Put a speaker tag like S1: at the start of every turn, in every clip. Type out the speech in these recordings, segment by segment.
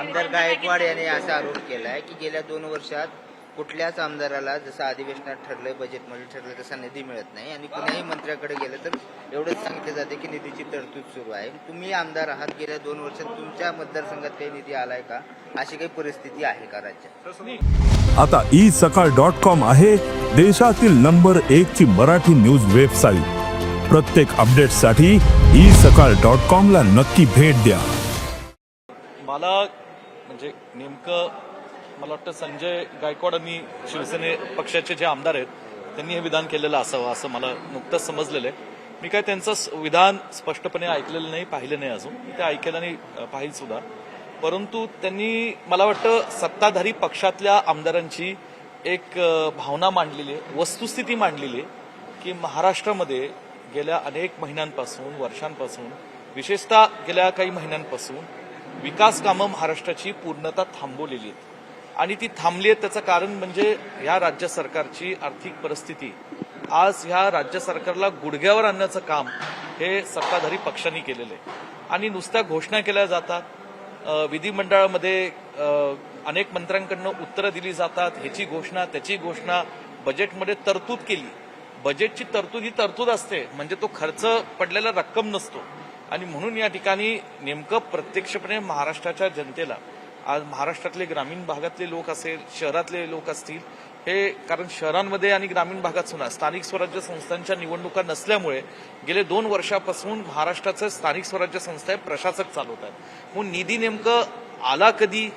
S1: आमदार गायकवाड यांनी असा आरोप केलाय की गेल्या दोन वर्षात कुठल्याच आमदाराला जसं अधिवेशनात ठरलंय बजेटमध्ये ठरलं तसा निधी मिळत नाही. आणि कुणाही मंत्र्याकडे गेलं तर एवढंच सांगितलं जाते की निधीची तरतूद सुरू आहे. तुम्ही आमदार आहात गेल्या दोन वर्षात तुमच्या मतदारसंघात काही निधी आलाय का? अशी काही परिस्थिती आहे का राज्यात?
S2: आता ई सकाळ डॉट कॉम आहे देशातील नंबर एक ची मराठी न्यूज वेबसाईट प्रत्येक अपडेटसाठी ई सकाळ डॉट कॉम ला नक्की भेट द्या.
S3: मला म्हणजे नेमकं मला वाटतं संजय गायकवाड आणि शिवसेने पक्षाचे जे आमदार आहेत त्यांनी हे विधान केलेलं असावं असं मला नुकतंच समजलेलं आहे. मी काय त्यांचं विधान स्पष्टपणे ऐकलेलं नाही पाहिलं नाही अजून. ते ऐकलं नाही पाहिजे सुद्धा. परंतु त्यांनी मला वाटतं सत्ताधारी पक्षातल्या आमदारांची एक भावना मांडलेली आहे वस्तुस्थिती मांडलेली आहे की महाराष्ट्रामध्ये गेल्या अनेक महिन्यांपासून वर्षांपासून विशेषतः गेल्या काही महिन्यांपासून विकास कामं महाराष्ट्राची पूर्णतः थांबवलेली आहेत. आणि ती थांबली आहेत त्याचं कारण म्हणजे या राज्य सरकारची आर्थिक परिस्थिती. आज ह्या राज्य सरकारला गुडघ्यावर आणण्याचं काम हे सत्ताधारी पक्षांनी केलेलं आहे. आणि नुसत्या घोषणा केल्या जातात. विधिमंडळामध्ये अनेक मंत्र्यांकडनं उत्तरं दिली जातात. ह्याची घोषणा त्याची घोषणा. बजेटमध्ये तरतूद केली. बजेटची तरतूद ही तरतूद असते. म्हणजे तो खर्च पडलेला रक्कम नसतो. आणि म्हणून या ठिकाणी नेमकं प्रत्यक्षपणे महाराष्ट्राच्या जनतेला आज महाराष्ट्रातले ग्रामीण भागातले लोक असेल शहरातले लोक असतील हे कारण शहरांमध्ये आणि ग्रामीण भागात सुद्धा स्थानिक स्वराज्य संस्थांच्या निवडणुका नसल्यामुळे गेले दोन वर्षापासून महाराष्ट्राचं स्थानिक स्वराज्य संस्था हे प्रशासक चालवत आहेत. मग निधी नेमकं आला कधी?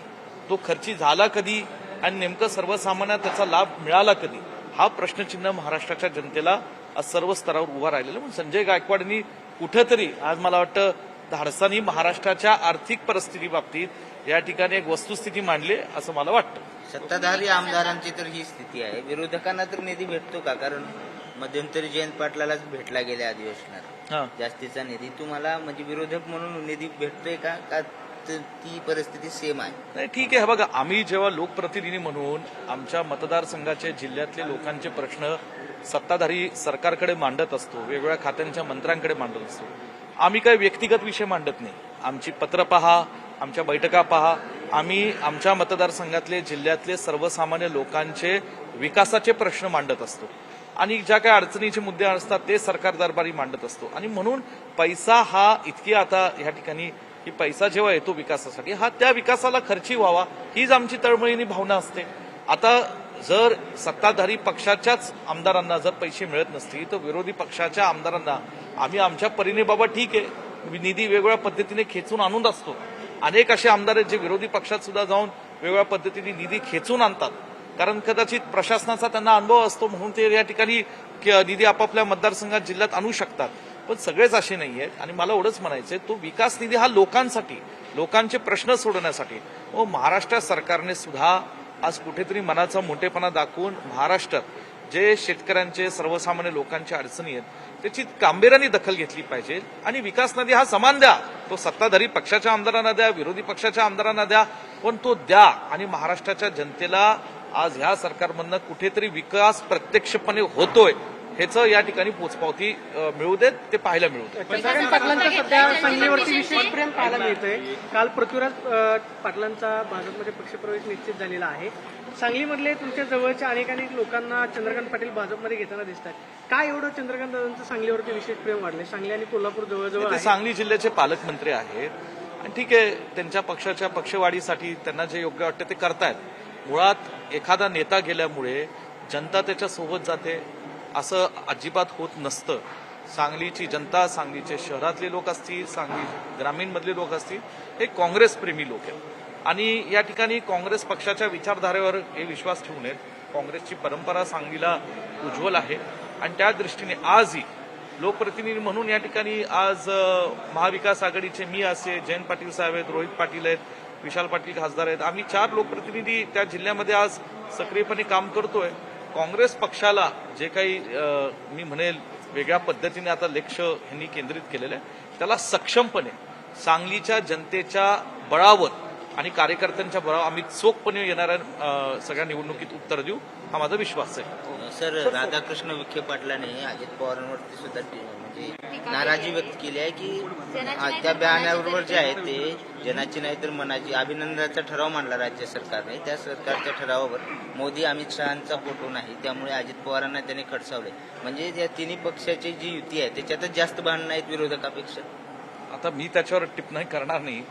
S3: तो खर्ची झाला कधी? आणि नेमकं सर्वसामान्य त्याचा लाभ मिळाला कधी? हा प्रश्नचिन्ह महाराष्ट्राच्या जनतेला आज सर्व स्तरावर उभा राहिलेला म्हणून संजय गायकवाडांनी कुठेतरी आज मला वाटतं धाडसानी महाराष्ट्राच्या आर्थिक परिस्थिती बाबतीत या ठिकाणी एक वस्तुस्थिती मांडली असं मला वाटतं.
S1: सत्ताधारी आमदारांची तर ही स्थिती आहे. विरोधकांना तर निधी भेटतो का? कारण मध्यंतरी जयंत पाटलालाच भेटला गेल्या अधिवेशनात. जास्तीचा निधी. तुम्हाला म्हणजे विरोधक म्हणून निधी भेटतोय का का ती परिस्थिती सेम आहे.
S3: नाही ठीक आहे. बघा आम्ही जेव्हा लोकप्रतिनिधी म्हणून आमच्या मतदारसंघाचे जिल्ह्यातले लोकांचे प्रश्न सत्ताधारी सरकारकडे मांडत असतो वेगवेगळ्या खात्यांच्या मंत्र्यांकडे मांडत असतो आम्ही काही व्यक्तिगत विषय मांडत नाही. आमची पत्र पहा आमच्या बैठका पहा. आम्ही आमच्या मतदारसंघातले जिल्ह्यातले सर्वसामान्य लोकांचे विकासाचे प्रश्न मांडत असतो. आणि ज्या काही अडचणीचे मुद्दे असतात ते सरकार दरबारी मांडत असतो. आणि म्हणून पैसा हा इतकी आता ह्या ठिकाणी की पैसा जेव्हा येतो विकासासाठी हा त्या विकासाला खर्ची व्हावा हीच आमची तळमळीनी भावना असते. आता जर सत्ताधारी पक्षाच्याच आमदारांना जर पैसे मिळत नसतील तर विरोधी पक्षाच्या आमदारांना आम्ही आमच्या परीने बाबा ठीक आहे निधी वेगवेगळ्या पद्धतीने खेचून आणून असतो. अनेक असे आमदार आहेत जे विरोधी पक्षात सुद्धा जाऊन वेगवेगळ्या पद्धतीने निधी खेचून आणतात. कारण कदाचित प्रशासनाचा त्यांना अनुभव असतो म्हणून ते या ठिकाणी क- निधी आपापल्या मतदारसंघात जिल्ह्यात आणू शकतात. पण सगळेच असे नाही आहेत आणि मला एवढंच म्हणायचंय तो विकास निधी हा लोकांसाठी लोकांचे प्रश्न सोडवण्यासाठी. व महाराष्ट्र सरकारने सुद्धा आज कुठेतरी मनाचा मोठेपणा दाखवून महाराष्ट्रात जे शेतकऱ्यांचे सर्वसामान्य लोकांच्या अडचणी आहेत त्याची गांभीर्याने दखल घेतली पाहिजे. आणि विकास निधी हा समान द्या. तो सत्ताधारी पक्षाच्या आमदारांना द्या विरोधी पक्षाच्या आमदारांना द्या पण तो द्या. आणि महाराष्ट्राच्या जनतेला आज ह्या सरकारमधनं कुठेतरी विकास प्रत्यक्षपणे होतोय. ह्याचं या ठिकाणी पोचपावती मिळू देत ते पाहायला मिळू देत.
S4: चंद्रकांत पाटलांचं सध्या सांगलीवरती विशेष प्रेम पाहायला मिळतंय. काल पृथ्वीराज पाटलांचा भाजपमध्ये पक्षप्रवेश निश्चित झालेला आहे. सांगलीमधले तुमच्या जवळच्या अनेक अनेक लोकांना चंद्रकांत पाटील भाजपमध्ये घेताना दिसतात काय एवढं चंद्रकांत दादांचं सांगलीवरती विशेष प्रेम वाढलंय? सांगली आणि कोल्हापूर जवळजवळ
S3: सांगली जिल्ह्याचे पालकमंत्री आहेत. आणि ठीक आहे त्यांच्या पक्षाच्या पक्षवाढीसाठी त्यांना जे योग्य वाटतं ते करतायत. मुळात एखादा नेता गेल्यामुळे जनता त्याच्या सोबत जाते असं अजिबात होत नसतं. सांगलीची जनता सांगलीचे शहरातले लोक असतील सांगली ग्रामीणमधले लोक असतील हे काँग्रेसप्रेमी लोक आहेत. आणि या ठिकाणी काँग्रेस पक्षाच्या विचारधारेवर हे विश्वास ठेवून आहेत काँग्रेसची परंपरा सांगलीला उज्ज्वल आहे. आणि त्या दृष्टीने आजही लोकप्रतिनिधी म्हणून या ठिकाणी आज महाविकास आघाडीचे मी असे जयंत पाटील साहेब आहेत रोहित पाटील आहेत विशाल पाटील खासदार आहेत. आम्ही चार लोकप्रतिनिधी त्या जिल्ह्यामध्ये आज सक्रियपणे काम करतोय. काँग्रेस पक्षाला जे काही मी म्हणेल वेगळ्या पद्धतीने आता लक्ष यांनी केंद्रित केलेलं आहे त्याला सक्षमपणे सांगलीच्या जनतेच्या बळावर आणि कार्यकर्त्यांच्या बळावर आम्ही चोखपणे येणाऱ्या सगळ्या निवडणुकीत उत्तर देऊ हा माझा विश्वास आहे.
S1: सर राधाकृष्ण विखे पाटलाने अजित पवारांवरती सुद्धा म्हणजे नाराजी व्यक्त केली आहे की त्या बयानाबरोबर जे आहे ते जनाची नाही तर मनाची अभिनंदनाचा ठराव मांडला राज्य सरकारने. त्या सरकारच्या ठरावावर मोदी अमित शहाचा फोटो नाही त्यामुळे अजित पवारांना त्यांनी खडसावले. म्हणजे या तिन्ही पक्षाची जी युती आहे त्याच्यातच जास्त भांडणं आहेत विरोधकापेक्षा?
S3: आता मी त्याच्यावर टिप्पणी करणार नाही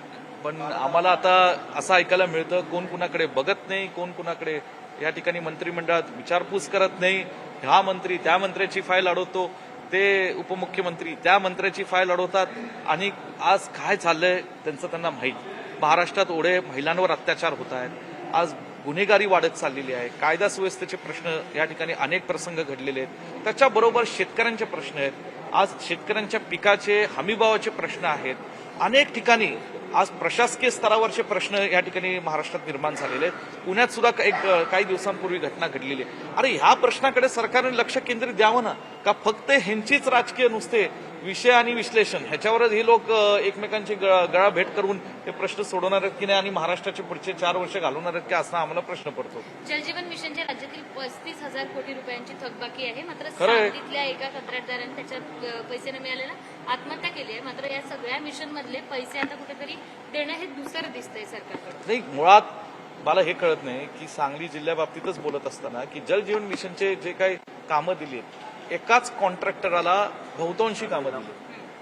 S3: पण आम्हाला आता असं ऐकायला मिळतं कोण कुणाकडे बघत नाही कोण कुणाकडे या ठिकाणी मंत्रिमंडळात विचारपूस करत नाही. हा मंत्री त्या मंत्र्याची फाईल अडवतो. ते उपमुख्यमंत्री त्या मंत्र्याची फाईल अडवतात. आणि आज काय चाललंय त्यांचं त्यांना माहीत. महाराष्ट्रात ओढे महिलांवर अत्याचार होत आहेत. आज गुन्हेगारी वाढत चाललेली आहे. कायदा सुव्यवस्थेचे प्रश्न या ठिकाणी अनेक प्रसंग घडलेले आहेत. त्याच्याबरोबर शेतकऱ्यांचे प्रश्न आहेत. आज शेतकऱ्यांच्या पिकाचे हमीभावाचे प्रश्न आहेत. अनेक ठिकाणी आज प्रशासकीय स्तरावरचे प्रश्न या ठिकाणी महाराष्ट्रात निर्माण झालेले आहेत. पुण्यात सुद्धा एक काही दिवसांपूर्वी घटना घडलेली आहे. अरे ह्या प्रश्नाकडे सरकारने लक्ष केंद्रित द्यावं ना? का फक्त ह्यांचीच राजकीय नुसते विषय आणि विश्लेषण ह्याच्यावरच हे लोक एकमेकांची ग- गळाभेट करून हे प्रश्न सोडवणार आहेत की नाही आणि महाराष्ट्राचे पुढचे चार वर्ष घालवणार आहेत की असा आम्हाला प्रश्न पडतो.
S5: जलजीवन मिशनच्या राज्यातील पस्तीस हजार कोटी रुपयांची थकबाकी आहे. मात्र. सांगलीतल्या एका कंत्राटदाराने त्याच्यात पैसे न मिळालेला आत्महत्या केली आहे. मात्र या सगळ्या मिशन मधले पैसे आता कुठेतरी देणं हे दुसरं दिसतंय सरकारकडे
S3: नाही मुळात मला हे कळत नाही की सांगली जिल्ह्याबाबतीतच बोलत असताना की जल जीवन मिशनचे जे काही कामं दिली आहेत एकाच कॉन्ट्रॅक्टराला बहुतांशी कामं दिली.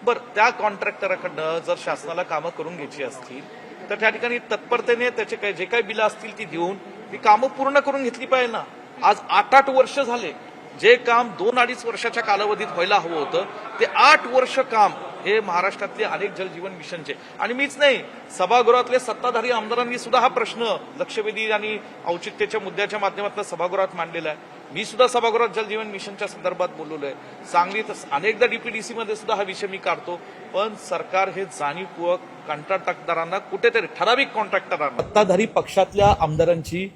S3: बरं त्या कॉन्ट्रॅक्टराकडनं जर शासनाला कामं करून घ्यायची असतील तर त्या ठिकाणी तत्परतेने त्याचे काही जे काही बिलं असतील ती देऊन ती कामं पूर्ण करून घेतली पाहिजे ना. आज आठ आठ वर्ष झाले. जे काम दोन अडीच वर्षाच्या कालावधीत व्हायला हवं होतं ते आठ वर्ष काम हे महाराष्ट्रातले अनेक जलजीवन मिशनचे. आणि मीच नाही सभागृहातले सत्ताधारी आमदारांनी सुद्धा हा प्रश्न लक्षवेधी आणि औचित्याच्या मुद्द्याच्या माध्यमातून सभागृहात मांडलेला आहे. मी सुद्धा सभागृहात जलजीवन मिशनच्या संदर्भात बोललेलो आहे. सांगलीत अनेकदा डीपीडीसी मध्ये सुद्धा हा विषय मी काढतो पण सरकार हे जाणीवपूर्वक कॉन्ट्रॅक्टदारांना कुठेतरी ठराविक कॉन्ट्रॅक्टरांना सत्ताधारी पक्षातल्या आमदारांची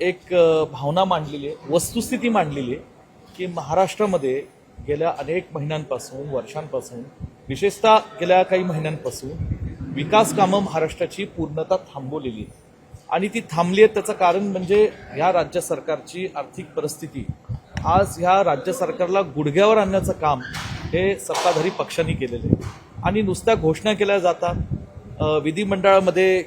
S3: एक भावना मांडलेली आहे वस्तुस्थिती मांडलेली आहे की महाराष्ट्रामध्ये गेल्या अनेक महिन्यांपासून वर्षांपासून विशेषतः गेल्या काही महिन्यांपासून विकास कामं महाराष्ट्राची पूर्णता थांबवलेली आहेत. आणि ती थांबली आहे त्याचं कारण म्हणजे ह्या राज्य सरकारची आर्थिक परिस्थिती. आज ह्या राज्य सरकारला गुडघ्यावर आणण्याचं काम हे सत्ताधारी पक्षांनी केलेलं आहे. आणि नुसत्या घोषणा केल्या जातात. विधिमंडळामध्ये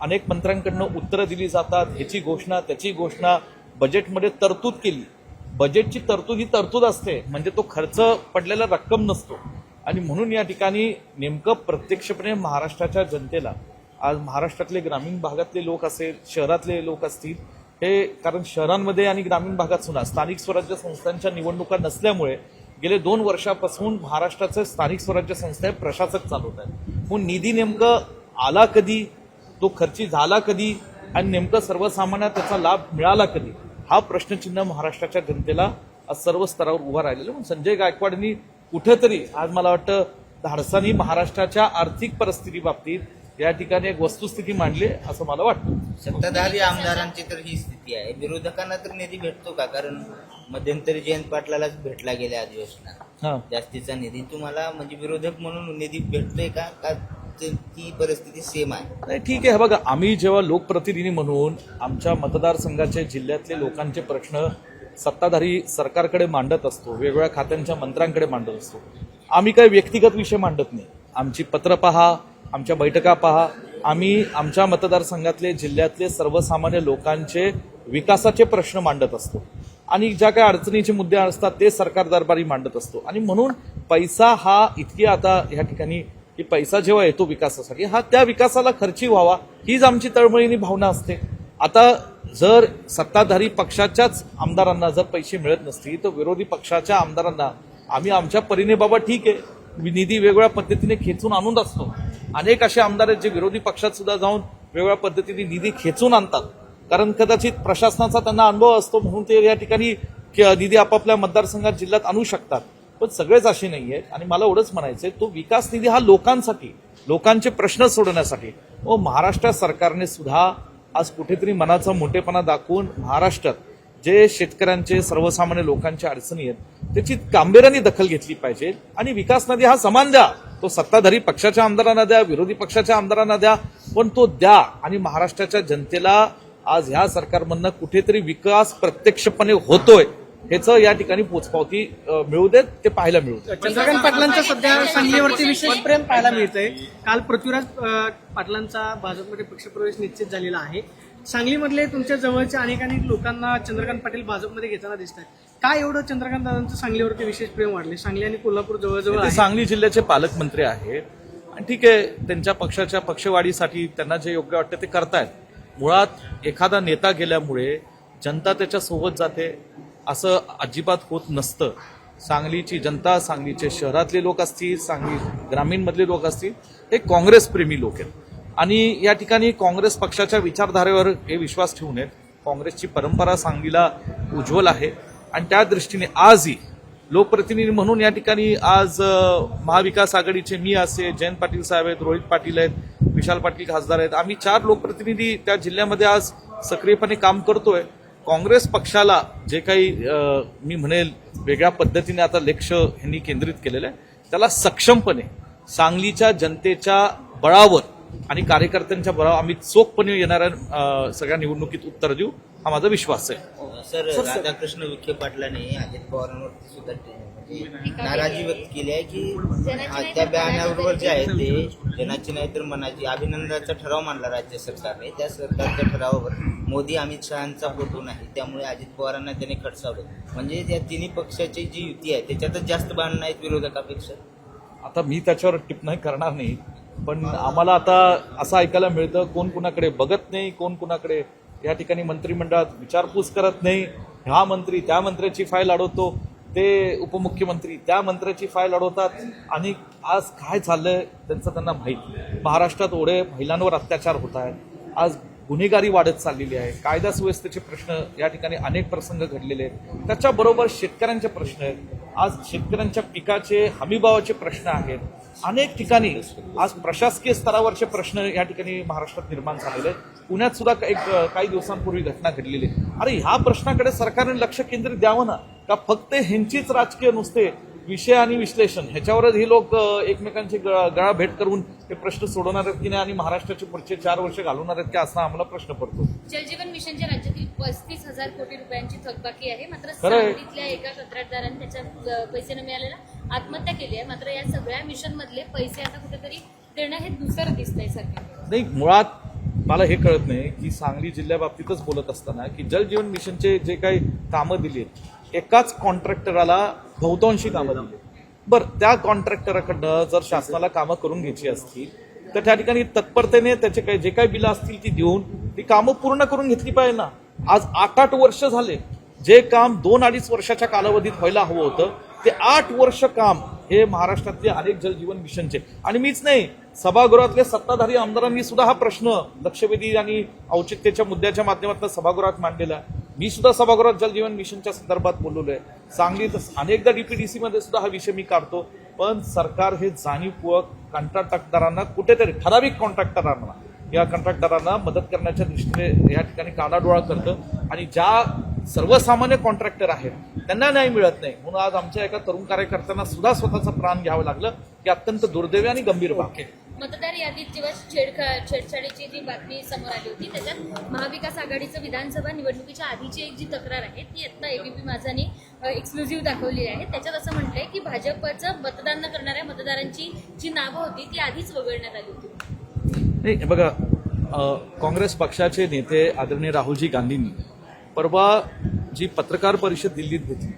S3: अनेक मंत्र्यांकडनं उत्तरं दिली जातात. ह्याची घोषणा त्याची घोषणा. बजेटमध्ये तरतूद केली. बजेटची तरतूद ही तरतूद असते. म्हणजे तो खर्च पडलेला रक्कम नसतो. आणि म्हणून या ठिकाणी नेमकं प्रत्यक्षपणे महाराष्ट्राच्या जनतेला आज महाराष्ट्रातले ग्रामीण भागातले लोक असेल शहरातले लोक असतील हे कारण शहरांमध्ये आणि ग्रामीण भागात सुद्धा स्थानिक स्वराज्य संस्थांच्या निवडणुका नसल्यामुळे गेले दोन वर्षापासून महाराष्ट्राचे स्थानिक स्वराज्य संस्था हे प्रशासक चालवत आहेत. मग निधी नेमकं आला कधी? तो खर्ची झाला कधी? आणि नेमकं सर्वसामान्य त्याचा लाभ मिळाला कधी? हा प्रश्नचिन्ह महाराष्ट्राच्या जनतेला सर्व स्तरावर उभा राहिलेला म्हणून संजय गायकवाडांनी कुठेतरी आज मला वाटतं धाडसानी महाराष्ट्राच्या आर्थिक परिस्थितीबाबतीत या ठिकाणी एक वस्तुस्थिती मांडली असं मला वाटतं.
S1: सत्ताधारी आमदारांची तर ही स्थिती आहे. विरोधकांना तर निधी भेटतो का? कारण मध्यंतरी जयंत पाटलालाच भेटला गेल्या अधिवेशनात.
S3: हा.
S1: जास्तीचा निधी तुम्हाला म्हणजे विरोधक म्हणून निधी भेटतोय का? का ते- ती परिस्थिती सेम आहे?
S3: नाही ठीक आहे. बघा आम्ही जेव्हा लोकप्रतिनिधी म्हणून आमच्या मतदारसंघाचे जिल्ह्यातले लोकांचे प्रश्न सत्ताधारी सरकारकडे मांडत असतो वेगवेगळ्या खात्यांच्या मंत्र्यांकडे मांडत असतो आम्ही काही व्यक्तिगत विषय मांडत नाही. आमची पत्र पहा आमच्या बैठका पहा. आम्ही आमच्या मतदारसंघातले जिल्ह्यातले सर्वसामान्य लोकांचे विकासाचे प्रश्न मांडत असतो. आणि ज्या काही अडचणीचे मुद्दे असतात ते सरकार दरबारी मांडत असतो. आणि म्हणून पैसा हा इतकी आता ह्या ठिकाणी की पैसा जेव्हा येतो विकासासाठी हा त्या विकासाला खर्ची व्हावा हीच आमची तळमळीनी भावना असते. आता जर सत्ताधारी पक्षाच्याच आमदारांना जर पैसे मिळत नसतील तर विरोधी पक्षाच्या आमदारांना आम्ही आमच्या परीने बाबा ठीक आहे. निधी वेगवेगळ्या पद्धतीने खेचून आणून असतो. अनेक असे आमदार आहेत जे विरोधी पक्षात सुद्धा जाऊन वेगवेगळ्या पद्धतीने निधी खेचून आणतात. कारण कदाचित प्रशासनाचा त्यांना अनुभव असतो म्हणून ते या ठिकाणी क- निधी आपापल्या मतदारसंघात जिल्ह्यात आणू शकतात. पण सगळेच असे नाही आहेत. आणि मला एवढंच म्हणायचंय तो विकास निधी हा लोकांसाठी लोकांचे प्रश्न सोडवण्यासाठी. व महाराष्ट्र सरकारने सुद्धा आज कुठेतरी मनाचा मोठेपणा दाखवून महाराष्ट्रात जे शेतकऱ्यांचे सर्वसामान्य लोकांच्या अडचणी आहेत त्याची गांभीर्याने दखल घेतली पाहिजे. आणि विकास निधी हा समान द्या. तो सत्ताधारी पक्षाच्या आमदारांना द्या विरोधी पक्षाच्या आमदारांना द्या पण तो द्या. आणि महाराष्ट्राच्या जनतेला आज ह्या सरकारमधनं कुठेतरी विकास प्रत्यक्षपणे होतोय ह्याचं या ठिकाणी पोचपावती मिळू देत ते पाहायला मिळू देत.
S4: चंद्रकांत पाटलांचं सध्या सांगलीवरती विशेष प्रेम पाहायला मिळतंय. काल पृथ्वीराज पाटलांचा भाजपमध्ये पक्षप्रवेश निश्चित झालेला आहे. सांगलीमधले तुमच्या जवळच्या अनेक अनेक लोकांना चंद्रकांत पाटील भाजपमध्ये घेताना दिसत आहेत काय एवढं चंद्रकांत दादांचं सांगलीवरती विशेष प्रेम वाढले? सांगली आणि कोल्हापूर जवळजवळ
S3: ते
S4: आहे.
S3: सांगली जिल्ह्याचे पालकमंत्री आहेत. आणि ठीक आहे त्यांच्या पक्षाच्या पक्षवाढीसाठी त्यांना जे योग्य वाटतं ते करतायत. मुळात एखादा नेता गेल्यामुळे जनता त्याच्या सोबत जाते असं अजिबात होत नसतं. सांगलीची जनता सांगलीचे शहरातले लोक असतील सांगली ग्रामीणमधले लोक असतील हे काँग्रेस प्रेमी लोक आहेत. आणि या ठिकाणी काँग्रेस पक्षाच्या विचारधारेवर हे विश्वास ठेवून आहेत. काँग्रेसची परंपरा सांगलीला उज्ज्वल आहे. आणि त्या दृष्टीने आजही लोकप्रतिनिधी म्हणून या ठिकाणी आज महाविकास आघाडीचे मी असे जयंत पाटील साहेब आहेत रोहित पाटील आहेत विशाल पाटील खासदार आहेत. आम्ही चार लोकप्रतिनिधी त्या जिल्ह्यामध्ये आज सक्रियपणे काम करतोय. काँग्रेस पक्षाला जे काही मी म्हणेल वेगळ्या पद्धतीने आता लक्ष ह्यांनी केंद्रित केलेलं आहे. त्याला सक्षमपणे सांगलीच्या जनतेच्या बळावर आणि कार्यकर्त्यांच्या बळावर आम्ही चोखपणे येणाऱ्या सगळ्या निवडणुकीत उत्तर देऊ हा माझा विश्वास आहे.
S1: सर राधाकृष्ण विखे पाटलांनी अजित पवारांवरती सुद्धा नाराजी व्यक्त केली आहे की त्या बॅनरवर जे आहे ते जनाची नाही तर मनाची. अभिनंदनाचा ठराव मांडला राज्य सरकारने. त्या सरकारच्या ठरावावर मोदी अमित शहाचा फोटो नाही. त्यामुळे अजित पवारांना त्याने खडसावलं. म्हणजे त्या तिन्ही पक्षाची जी युती आहे त्याच्यातच जास्त भांडणं आहेत विरोधकापेक्षा?
S3: आता मी त्याच्यावर टिप्पणी करणार नाही. पण आम्हाला आता असं ऐकायला मिळतं कोण कुणाकडे बघत नाही कोण कुणाकडे या ठिकाणी मंत्रिमंडळात विचारपूस करत नाही ह्या मंत्री त्या मंत्र्याची फाईल अडवतो ते उपमुख्यमंत्री त्या मंत्र्याची फाईल अडवतात आणि आज काय चाललंय त्यांचं त्यांना माहीत महाराष्ट्रात ओढे महिलांवर अत्याचार होत आहेत आज गुन्हेगारी वाढत चाललेली आहे कायदा सुव्यवस्थेचे प्रश्न या ठिकाणी अनेक प्रसंग घडलेले आहेत. त्याच्याबरोबर शेतकऱ्यांचे प्रश्न आहेत. आज शेतकऱ्यांच्या पिकाचे हमीभावाचे प्रश्न आहेत. अनेक ठिकाणी आज प्रशासकीय स्तरावरचे प्रश्न या ठिकाणी महाराष्ट्रात निर्माण झालेले आहेत. पुण्यात सुद्धा एक काही दिवसांपूर्वी घटना घडलेली आहे. अरे ह्या प्रश्नाकडे सरकारने लक्ष केंद्रित द्यावं ना? का फक्त ह्यांचीच राजकीय नुसते विषय आणि विश्लेषण ह्याच्यावरच हे लोक एकमेकांची गळा भेट करून हे प्रश्न सोडवणार आहेत की नाही आणि महाराष्ट्राचे पुढचे चार वर्ष घालवणार आहेत की असा आम्हाला प्रश्न पडतो.
S5: जलजीवन मिशनच्या राज्यातील पस्तीस हजार कोटी रुपयांची थकबाकी आहे. मात्र. सांगलीतल्या एका कंत्राटदाराने त्याच्या पैसे न मिळालेला आत्महत्या केली आहे. मात्र या सगळ्या मिशन मधले पैसे आता कुठेतरी देणं हे दुसरं दिसतंय सरकार.
S3: नाही मुळात मला हे कळत नाही की सांगली जिल्ह्याबाबतीतच बोलत असताना की जल जीवन मिशनचे जे काही कामं दिली आहेत एकाच कॉन्ट्रॅक्टराला बहुतांशी कामं दिली बरं त्या कॉन्ट्रॅक्टरकडनं जर शासनाला कामं करून घ्यायची असतील तर त्या ठिकाणी तत्परतेने त्याचे काही जे काही बिलं असतील ती देऊन ती कामं पूर्ण करून घेतली पाहिजे ना. आज आठ आठ वर्ष झाले जे काम दोन अडीच वर्षाच्या कालावधीत व्हायला हवं होतं ते आठ वर्ष काम हे महाराष्ट्रातले अनेक जलजीवन मिशनचे. आणि मीच नाही सभागृहातले सत्ताधारी आमदारांनी सुद्धा हा प्रश्न लक्षवेधी आणि औचित्याच्या मुद्द्याच्या माध्यमातून सभागृहात मांडलेला आहे. मी सुद्धा सभागृहात जलजीवन मिशनच्या संदर्भात बोललेलो आहे सांगलीत अनेकदा डीपीडीसी मध्ये सुद्धा हा विषय मी काढतो. पण सरकार हे जाणीवपूर्वक कॉन्ट्रॅक्टदारांना कुठेतरी ठराविक कॉन्ट्रॅक्टरांना या कंत्राटदारांना मदत करण्याच्या दृष्टीने या ठिकाणी कानाडोळा करतं. आणि ज्या सर्वसामान्य कॉन्ट्रॅक्टर आहेत त्यांना न्याय मिळत नाही. म्हणून आज आमच्या एका तरुण कार्यकर्त्यांना सुद्धा स्वतःचं प्राण घ्यावं लागलं की अत्यंत दुर्दैवी आणि गंभीर बाब. आहे
S5: मतदार यादीत जेव्हा छेडखा छेडछाडीची जी बातमी समोर आली होती त्याच्यात महाविकास आघाडीचं विधानसभा निवडणुकीच्या आधीची एक जी तक्रार आहे ती आता एबीपी माझानी एक्सक्लुझिव्ह दाखवली आहे. त्याच्यात असं म्हटलंय की भाजपचं मतदान न करणाऱ्या मतदारांची जी नावं होती ती आधीच वगळण्यात आली होती.
S3: नाही बघा काँग्रेस पक्षाचे नेते आदरणीय राहुलजी गांधींनी परवा जी पत्रकार परिषद दिल्लीत घेतली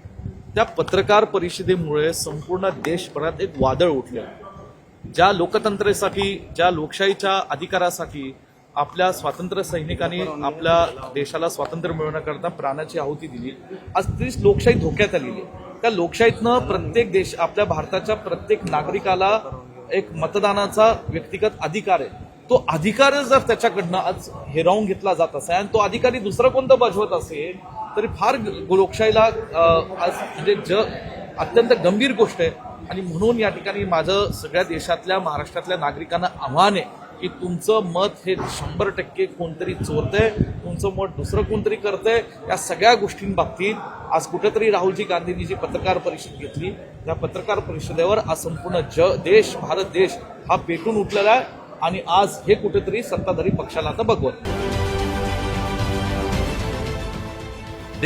S3: त्या पत्रकार परिषदेमुळे संपूर्ण देशभरात एक वादळ उठलं. ज्या लोकतंत्रेसाठी ज्या लोकशाहीच्या अधिकारासाठी आपल्या स्वातंत्र्य सैनिकांनी आपल्या देशाला स्वातंत्र्य मिळवण्याकरता प्राणाची आहुती दिली आज तीच लोकशाही धोक्यात आलेली आहे. त्या लोकशाहीतनं प्रत्येक देश आपल्या भारताच्या प्रत्येक नागरिकाला एक मतदानाचा व्यक्तिगत अधिकार आहे. तो अधिकार जर त्याच्याकडनं आज हिरावून घेतला जात असेल आणि तो अधिकारी दुसरं कोणतं बजवत असेल तरी फार लोकशाहीला आज म्हणजे ज अत्यंत गंभीर गोष्ट आहे. आणि म्हणून या ठिकाणी माझं सगळ्या देशातल्या महाराष्ट्रातल्या नागरिकांना आव्हान आहे की तुमचं मत हे शंभर टक्के कोणतरी चोरतंय तुमचं मत दुसरं कोणतरी करतंय या सगळ्या गोष्टींबाबतीत आज कुठेतरी राहुलजी गांधींनी जी पत्रकार परिषद घेतली त्या पत्रकार परिषदेवर आज संपूर्ण ज देश भारत देश हा पेटून उठलेला आहे आणि आज हे कुठेतरी सत्ताधारी पक्षाला आता बघवत